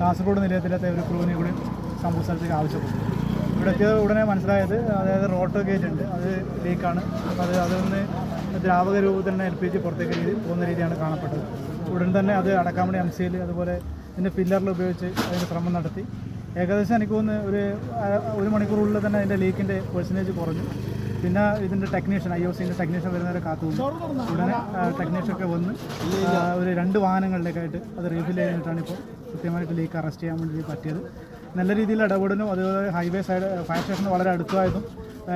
കാസർഗോഡ് നിലയത്തിലത്തെ ഒരു ക്രൂവിനെ കൂടി സംഭവ സ്ഥലത്തേക്ക് ആവശ്യപ്പെട്ടു. ഇവിടെ എത്തിയത് ഉടനെ മനസ്സിലായത് അതായത് റോട്ടോ ഗേറ്റ് ഉണ്ട്. അത് ലീക്കാണ് അപ്പോൾ അത് അതൊന്ന് ദ്രാവക രൂപത്തിൽ തന്നെ എൽ പി ജി പുറത്തേക്ക് രീതി പോകുന്ന രീതിയാണ് കാണപ്പെട്ടത്. ഉടൻ തന്നെ അത് അടക്കാൻ വേണ്ടി എം സിയിൽ അതുപോലെ ഇതിന്റെ പില്ലറിൽ ഉപയോഗിച്ച് അതിന് ശ്രമം നടത്തി. ഏകദേശം എനിക്ക് തോന്നുന്നു ഒരു ഒരു മണിക്കൂറുള്ളിൽ തന്നെ അതിന്റെ ലീക്കിന്റെ പെർസെന്റേജ് കുറഞ്ഞു. പിന്നെ ഇതിന്റെ ടെക്നീഷ്യൻ ഐ ഒ സിന്റെ ടെക്നീഷ്യൻ വരുന്നവരെ കാത്തു. ഉടനെ ടെക്നീഷ്യൻ ഒക്കെ വന്ന് ഒരു രണ്ട് വാഹനങ്ങളിലേക്കായിട്ട് അത് റീഫിൽ ചെയ്തിട്ടാണ് ഇപ്പോൾ കൃത്യമായിട്ട് ലീക്ക് അറസ്റ്റ് ചെയ്യാൻ വേണ്ടി പറ്റിയത് നല്ല രീതിയിൽ ഇടപെടലും അതുപോലെ ഹൈവേ സൈഡ് ഫയർ സ്റ്റേഷൻ വളരെ അടുത്തായതും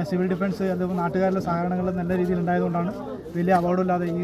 സിവിൽ ഡിഫൻസ് അതുപോലെ നാട്ടുകാരുടെ സഹകരണങ്ങൾ നല്ല രീതിയിൽ ഉണ്ടായതുകൊണ്ടാണ് വലിയ അപകടമില്ലാതെ ഈ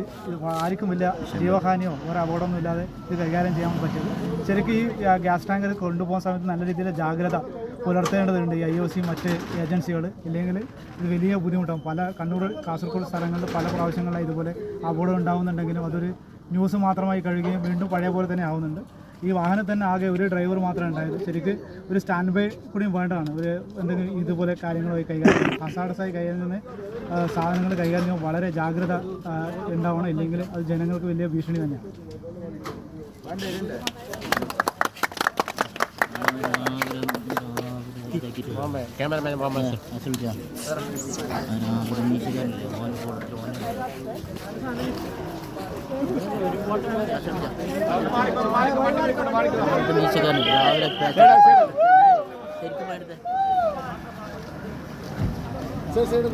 ആർക്കും വലിയ ജീവഹാനിയോ ഒരു അപകടമൊന്നും ഇല്ലാതെ ഇത് കൈകാര്യം ചെയ്യാൻ പറ്റിയത് ശരിക്കും ഈ ഗ്യാസ് ടാങ്കർ കൊണ്ടുപോകുന്ന സമയത്ത് നല്ല രീതിയിൽ ജാഗ്രത പുലർത്തേണ്ടതുണ്ട് ഐ ഒ സി മറ്റ് ഏജൻസികൾ. ഇല്ലെങ്കിൽ ഇത് വലിയ ബുദ്ധിമുട്ടാകും പല കണ്ണൂർ കാസർഗോഡ് സ്ഥലങ്ങളിൽ പല പ്രാവശ്യങ്ങളിലായി ഇതുപോലെ അപകടം ഉണ്ടാകുന്നുണ്ടെങ്കിലും അതൊരു ന്യൂസ് മാത്രമായി കഴിയുകയും വീണ്ടും പഴയ പോലെ തന്നെ ആവുന്നുണ്ട്. ഈ വാഹനം തന്നെ ആകെ ഒരു ഡ്രൈവർ മാത്രമേ ഉണ്ടായത് ശരിക്ക് ഒരു സ്റ്റാൻഡ് ബൈ കൂടിയും വേണ്ടതാണ്. ഒരു എന്തെങ്കിലും ഇതുപോലെ കാര്യങ്ങളായി കൈകാര്യം ഹസാഡസായി കൈകാര്യം തന്നെ സാധനങ്ങൾ കൈകാര്യം വളരെ ജാഗ്രത ഉണ്ടാവണം. ഇല്ലെങ്കിൽ അത് ജനങ്ങൾക്ക് വലിയ ഭീഷണി തന്നെയാണ്. ക്യാമറമാൻ മുഹമ്മദ് രാവിലെ സൈഡ് സൈഡ് സൈഡ് സൈഡ്